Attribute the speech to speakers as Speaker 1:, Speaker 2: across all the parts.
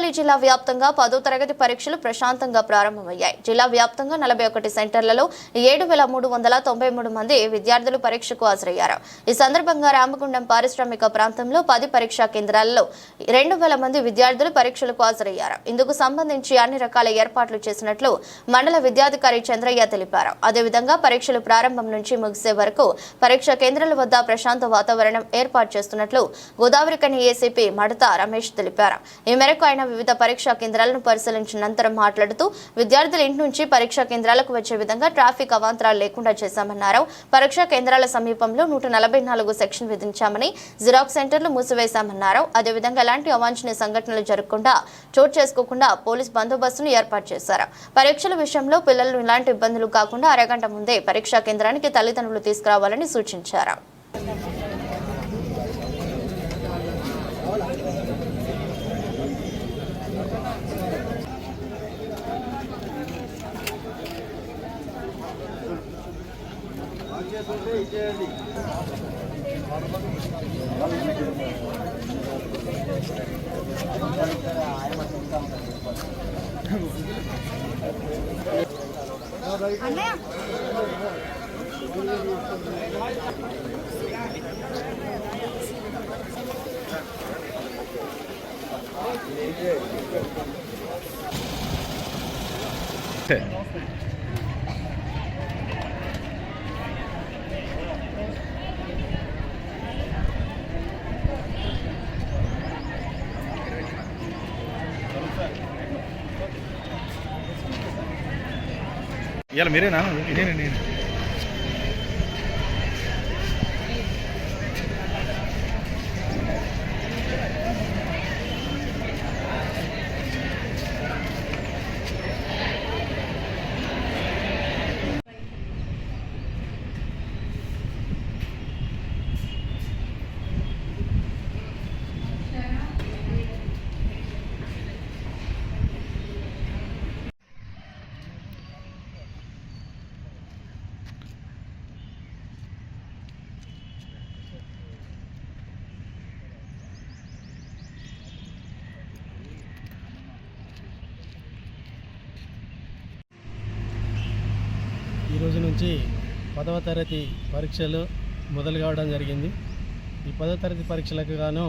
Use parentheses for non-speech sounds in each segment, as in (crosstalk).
Speaker 1: పెద్దపల్లి జిల్లా వ్యాప్తంగా పదో తరగతి పరీక్షలు ప్రశాంతంగా ప్రారంభమయ్యాయి. జిల్లా వ్యాప్తంగా నలభై ఒకటి సెంటర్లలో ఏడు వేల మూడు వందల తొంభై మూడు మంది విద్యార్థులు పరీక్షకు హాజరయ్యారు. ఈ సందర్భంగా రామగుండం పారిశ్రామిక ప్రాంతంలో పది పరీక్షా కేంద్రాలలో రెండు వేల మంది విద్యార్థులు పరీక్షలకు హాజరయ్యారు. ఇందుకు సంబంధించి అన్ని రకాల ఏర్పాట్లు చేసినట్లు మండల విద్యాధికారి చంద్రయ్య తెలిపారు. అదేవిధంగా పరీక్షలు ప్రారంభం నుంచి ముగిసే వరకు పరీక్షా కేంద్రాల వద్ద ప్రశాంత వాతావరణం ఏర్పాటు చేస్తున్నట్లు గోదావరికని ఏసీపీ మడత రమేష్ తెలిపారు. ఈ మేరకు ఆయన వివిధ పరీక్షా కేంద్రాలను పరిశీలించిన అనంతరం మాట్లాడుతూ విద్యార్థుల ఇంటి నుంచి పరీక్షా కేంద్రాలకు వచ్చే విధంగా ట్రాఫిక్ అవాంతరాలు లేకుండా చేశామన్నారు. పరీక్షా కేంద్రాల సమీపంలో నూట నలభై నాలుగు సెక్షన్ విధించామని జిరాక్స్ సెంటర్లు మూసివేశామన్నారు. అదేవిధంగా ఎలాంటి అవాంఛనీయ సంఘటనలు జరగకుండా చోటు చేసుకోకుండా పోలీస్ బందోబస్తును ఏర్పాటు చేశారు. పరీక్షల విషయంలో పిల్లలు ఇలాంటి ఇబ్బందులు కాకుండా అరగంట ముందే పరీక్షా కేంద్రానికి తల్లిదండ్రులు తీసుకురావాలని సూచించారు.
Speaker 2: Okay. ఇలా మీరేనా? నేను నేను
Speaker 3: ఈరోజు నుంచి పదవ తరగతి పరీక్షలు మొదలు కావడం జరిగింది. ఈ పదవ తరగతి పరీక్షలకు గాను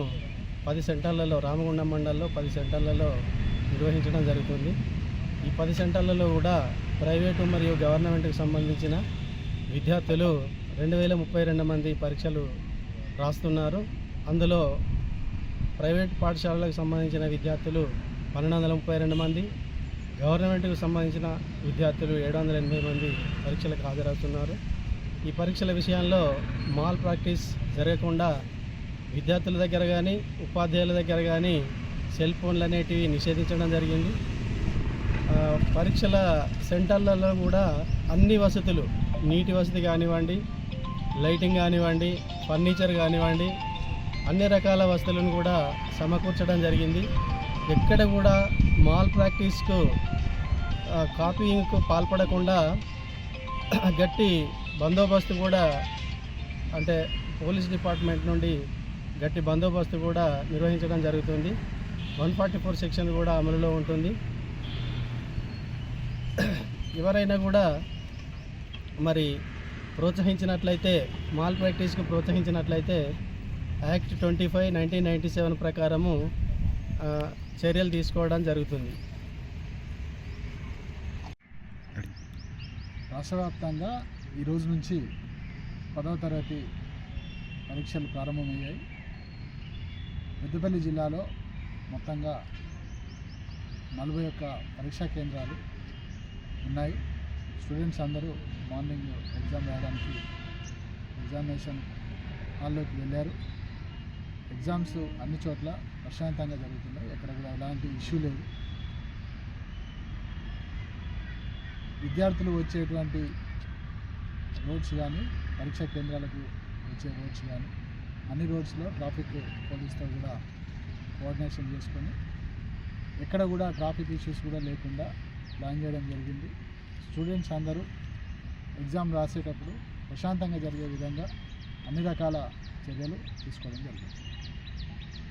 Speaker 3: పది సెంటర్లలో రామగుండం మండలంలో పది సెంటర్లలో నిర్వహించడం జరుగుతుంది. ఈ పది సెంటర్లలో కూడా ప్రైవేటు మరియు గవర్నమెంట్కి సంబంధించిన విద్యార్థులు రెండు వేల ముప్పై రెండు మంది పరీక్షలు రాస్తున్నారు. అందులో ప్రైవేట్ పాఠశాలలకు సంబంధించిన విద్యార్థులు పన్నెండు వందల ముప్పై రెండు మంది గవర్నమెంట్కు సంబంధించిన విద్యార్థులు ఏడు వందల ఎనభై మంది పరీక్షలకు హాజరవుతున్నారు. ఈ పరీక్షల విషయంలో మాల్ ప్రాక్టీస్ జరగకుండా విద్యార్థుల దగ్గర కానీ ఉపాధ్యాయుల దగ్గర కానీ సెల్ ఫోన్లు అనేటివి నిషేధించడం జరిగింది. పరీక్షల సెంటర్లలో కూడా అన్ని వసతులు నీటి వసతి కానివ్వండి లైటింగ్ కానివ్వండి ఫర్నిచర్ కానివ్వండి అన్ని రకాల వసతులను కూడా సమకూర్చడం జరిగింది. ఎక్కడ కూడా మాల్ ప్రాక్టీస్కు కాపీయింగ్కు పాల్పడకుండా (clears throat) గట్టి బందోబస్తు కూడా అంటే పోలీస్ డిపార్ట్మెంట్ నుండి గట్టి బందోబస్తు కూడా నిర్వహించడం జరుగుతుంది. వన్ ఫార్టీ ఫోర్ సెక్షన్ కూడా అమలులో ఉంటుంది. (clears throat) ఎవరైనా కూడా మరి ప్రోత్సహించినట్లయితే మాల్ ప్రాక్టీస్కు ప్రోత్సహించినట్లయితే act twenty five nineteen ninety seven ప్రకారము చర్యలు తీసుకోవడం జరుగుతుంది.
Speaker 4: రాష్ట్ర వ్యాప్తంగా నుంచి పదవ తరగతి పరీక్షలు ప్రారంభమయ్యాయి. పెద్దపల్లి జిల్లాలో మొత్తంగా నలభై ఒక్క పరీక్షా కేంద్రాలు ఉన్నాయి. స్టూడెంట్స్ అందరూ మార్నింగ్ ఎగ్జామ్ రాయడానికి ఎగ్జామినేషన్ హాల్లోకి వెళ్ళారు. ఎగ్జామ్స్ అన్ని చోట్ల ప్రశాంతంగా జరుగుతున్నాయి. ఎక్కడ ఎటువంటి ఇష్యూ లేదు. విద్యార్థులు వచ్చేటువంటి రోడ్స్ కానీ పరీక్షా కేంద్రాలకు వచ్చే రోడ్స్ కానీ అన్ని రోడ్స్లో ట్రాఫిక్ పోలీస్తో కూడా కోఆర్డినేషన్ చేసుకొని ఎక్కడ కూడా ట్రాఫిక్ ఇష్యూస్ కూడా లేకుండా ప్లాన్ చేయడం జరిగింది. స్టూడెంట్స్ అందరూ ఎగ్జామ్ రాసేటప్పుడు ప్రశాంతంగా జరిగే విధంగా అన్ని రకాల చర్యలు తీసుకోవడం జరిగింది.